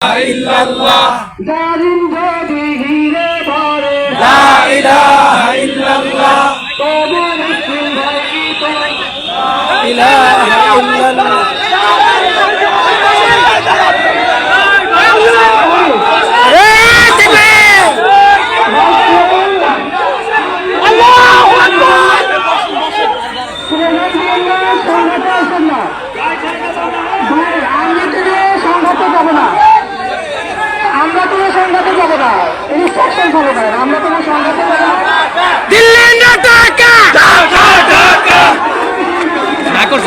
ইল্লাল্লাহ জালিম যদি ঘিরে ধরে লা ইলাহা ইল্লাল্লাহ। তবু মুসলিম ভাই কি ইলাহা ইল্লাল্লাহ স্লোগান দিয়ে না, সংঘাতে আসেন না। ভাই, আমরা কোনো সংঘাতে যাব না আমরা কোনো সংঘাতে যাব না ইনস্ট্রাকশন ফলো করেন আমরা কোনো সংঘাতে যাব না দিল্লি না ঢাকা ঢাকা ঢাকা না করছে স্লোগান এরা কারা দৌড়েছে কারা আমরা কোনো সংঘাতে যাব না কেউ সংঘাতে বেরোবেন না আমাদের কেউ সংঘাতে বেরোবেন না প্রশাসন যা বলছে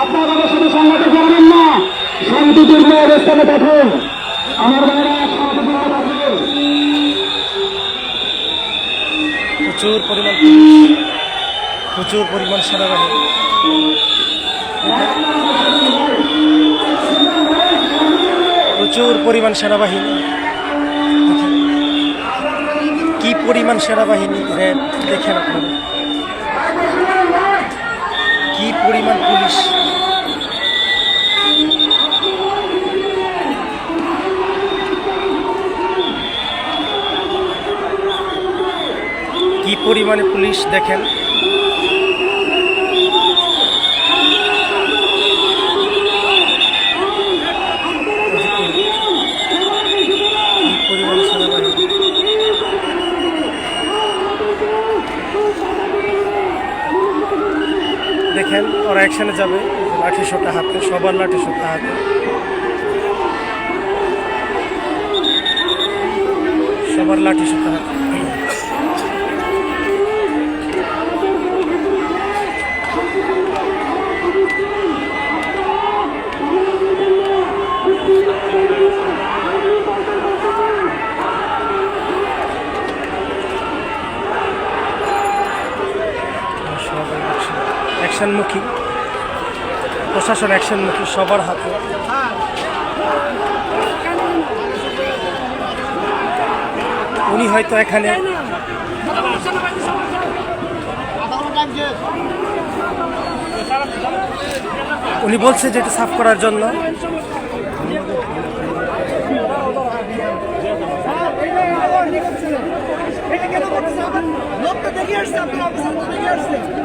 আপনারা সাথে সংঘাতে বেরোবেন না। শান্তিপূর্ণ অবস্থানে থাকুন। প্রচুর পরিমাণ প্রচুর পরিমাণ সেনাবাহিনী। প্রচুর পরিমাণ সেনাবাহিনী। কি পরিমাণ সেনাবাহিনী র্যাব দেখেন আপনারা কি পরিমাণ পুলিশ কি পরিমাণে পুলিশ দেখেন। দেখেন, ওরা একসাথে যাবে, লাঠি সোটা হাতে, সবার লাঠি সোটা হাতে। সবার লাঠি সোটা হাতে। অ্যাকশনমুখী। প্রশাসন অ্যাকশনমুখী, সবার হাতে। উনি হয়তো এখানে উনি বলছে যে এটা সাফ করার জন্য। লোকটা দেখে আসছে আপনার অফিসার দেখে